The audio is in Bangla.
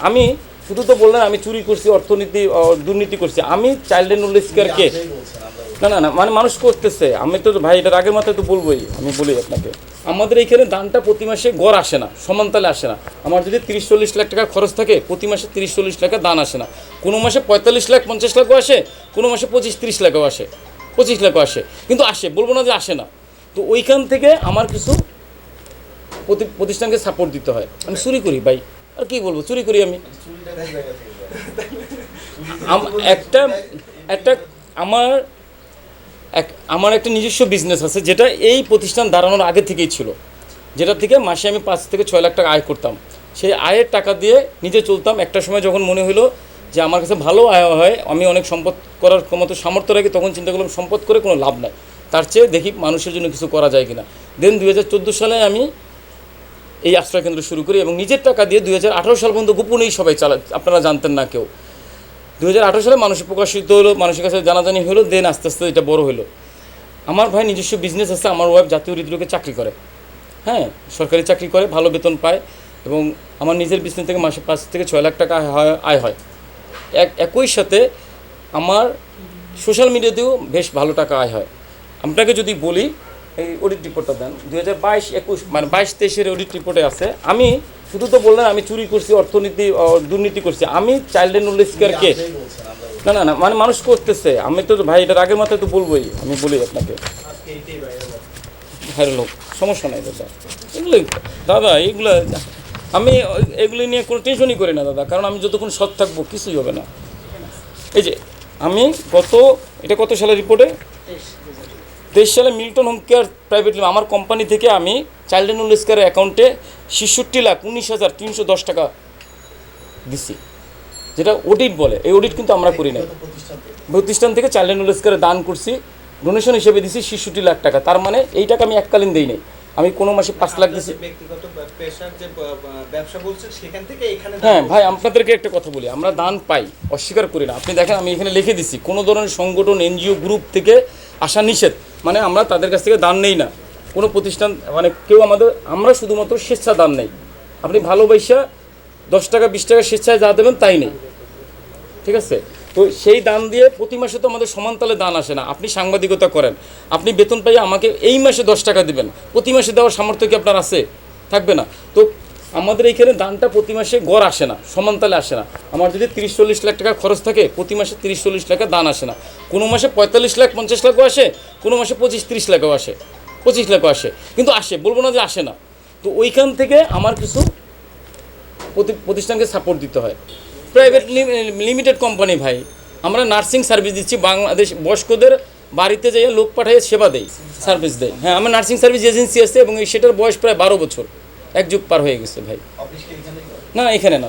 আমি শুধু তো বললেন আমি চুরি করছি অর্থনীতি দুর্নীতি করছি। আমি চাইল্ড নলেজ কে না না না মানে মানুষ করতেছে। আমি তো ভাই এটার আগের মাথায় তো বলবোই আমি বলি আপনাকে। আমাদের এইখানে দানটা প্রতি মাসে গড় আসে না সমানতালে আসে না। আমার যদি তিরিশ চল্লিশ লাখ টাকা খরচ থাকে প্রতি মাসে তিরিশ চল্লিশ টাকা দান আসে না। কোনো মাসে পঁয়তাল্লিশ লাখ পঞ্চাশ লাখও আসে কোনো মাসে পঁচিশ তিরিশ লাখও আসে। পঁচিশ লাখও আসে। কিন্তু আসে বলব না যে আসে না। তো ওইখান থেকে আমার কিছু প্রতি- প্রতিষ্ঠানকে সাপোর্ট দিতে হয়। আমি চুরি করি ভাই। আর কি বলব, চুরি করি আমি। একটা একটা আমার এক, আমার একটা নিজস্ব বিজনেস আছে, যেটা এই প্রতিষ্ঠান দাঁড়ানোর আগে থেকেই ছিল। যেটা থেকে মাসে আমি পাঁচ থেকে ছয় লাখ টাকা আয় করতাম। সেই আয়ের টাকা দিয়ে নিজে চলতাম। একটা সময় যখন মনে হলো যে আমার কাছে ভালো আয় হয়, আমি অনেক সম্পদ করার মতো সামর্থ্য রাখি তখন চিন্তা করলাম, সম্পদ করে কোনো লাভ নাই। তার চেয়ে দেখি মানুষের জন্য কিছু করা যায় কিনা। দেন দু হাজার চোদ্দ সালে আমি এই আশ্রয় কেন্দ্র শুরু করি এবং নিজের টাকা দিয়ে দুই হাজার আঠারো সাল পর্যন্ত গোপনেই সবাই চালা আপনারা জানতেন না কেউ। দু হাজার আঠারো সালে মানুষ প্রকাশিত হলো, মানুষের কাছে জানাজানি হলো দেন আস্তে আস্তে এটা বড় হলো। আমার ভাই নিজস্ব বিজনেস আছে, আমার ওয়াইফ জাতীয় হৃদরোগে চাকরি করে। হ্যাঁ সরকারি চাকরি করে, ভালো বেতন পায় এবং আমার নিজের বিজনেস থেকে মাসে পাঁচ থেকে ছয় লাখ টাকা আয় হয়। এক, একই সাথে আমার সোশ্যাল মিডিয়াতেও বেশ ভালো টাকা আয় হয়। আপনাকে যদি বলি এই অডিট রিপোর্টটা দেন। দুই হাজার বাইশ, একুশ মানে বাইশ তেইশের অডিট রিপোর্টে আছে। আমি শুধু তো বললেন আমি চুরি করছি, অর্থনীতি দুর্নীতি করছি। আমি চাইল্ড নলেজ কে না না না মানে মানুষ করতেছে। আমি তো ভাই, এটার আগের মাথায় তো বলবোই, আমি বলি আপনাকে। ভাইরাল হোক সমস্যা নাই, দাদা। এগুলো দাদা, এগুলো, আমি এগুলো নিয়ে কোনো টেনশনই করি না, দাদা। কারণ আমি যতক্ষণ সৎ থাকব, কিছুই হবে না। এই যে, আমি গত, এটা কত সালের রিপোর্টে তেইশ সালে Milton home care private limited আমার কোম্পানি থেকে আমি চাইল্ড নলেজ কেয়ার অ্যাকাউন্টে ছেষট্টি লাখ উনিশ হাজার তিনশো দশ টাকা দিছি। যেটা অডিট বলে। এই অডিট কিন্তু আমরা করি না প্রতিষ্ঠান থেকে। চাইল্ড নলেজ কেয়ারে দান করছি। ডোনেশন হিসেবে দিছি ছেষট্টি লাখ টাকা। তার মানে এই টাকা আমি এককালীন দিই নাই। আমি কোনো মাসে পাঁচ লাখ দিছি। হ্যাঁ ভাই আপনাদেরকে একটা কথা বলি। আমরা দান পাই অস্বীকার করি না। আপনি দেখেন আমি এখানে লিখে দিছি। কোনো ধরনের সংগঠন এনজিও গ্রুপ থেকে আসা নিষেধ। মানে আমরা তাদের কাছ থেকে দান নেই না। কোনো প্রতিষ্ঠান মানে কেউ আমাদের, আমরা শুধুমাত্র স্বেচ্ছা দান নেই। আপনি ভালোবাসা দশ টাকা, বিশ টাকা স্বেচ্ছায় যা দেবেন তাই নেই। ঠিক আছে? তো সেই দান দিয়ে প্রতি মাসে তো আমাদের সমানতালে দান আসে না। আপনি সাংবাদিকতা করেন। আপনি বেতন পাইয়ে আমাকে এই মাসে দশ টাকা দিবেন। প্রতি মাসে দেওয়ার সামর্থ্য কি আপনার আছে? থাকবে না। তো আমাদের এইখানে দানটা প্রতি মাসে গড় আসে না, সমানতালে আসে না। আমার যদি তিরিশ চল্লিশ লাখ টাকা খরচ থাকে, প্রতি মাসে তিরিশ চল্লিশ টাকা দান আসে না। কোনো মাসে পঁয়তাল্লিশ লাখ, পঞ্চাশ লাখও আসে, কোনো মাসে পঁচিশ তিরিশ লাখও আসে, পঁচিশ লাখও আসে। কিন্তু আসে, বলব না যে আসে না। তো ওইখান থেকে আমার কিছু প্রতি- প্রতিষ্ঠানকে সাপোর্ট দিতে হয়। প্রাইভেট লিমিটেড কোম্পানি ভাই, আমরা নার্সিং সার্ভিস দিচ্ছি, বাংলাদেশ বয়স্কদের বাড়িতে যাইয়ে লোক পাঠিয়ে সেবা দেয় সার্ভিস দেয় হ্যাঁ আমার নার্সিং সার্ভিস এজেন্সি আছে এবং সেটার বয়স প্রায় বারো বছর। এক যুগ পার হয়ে গেছে ভাই। না এখানে না।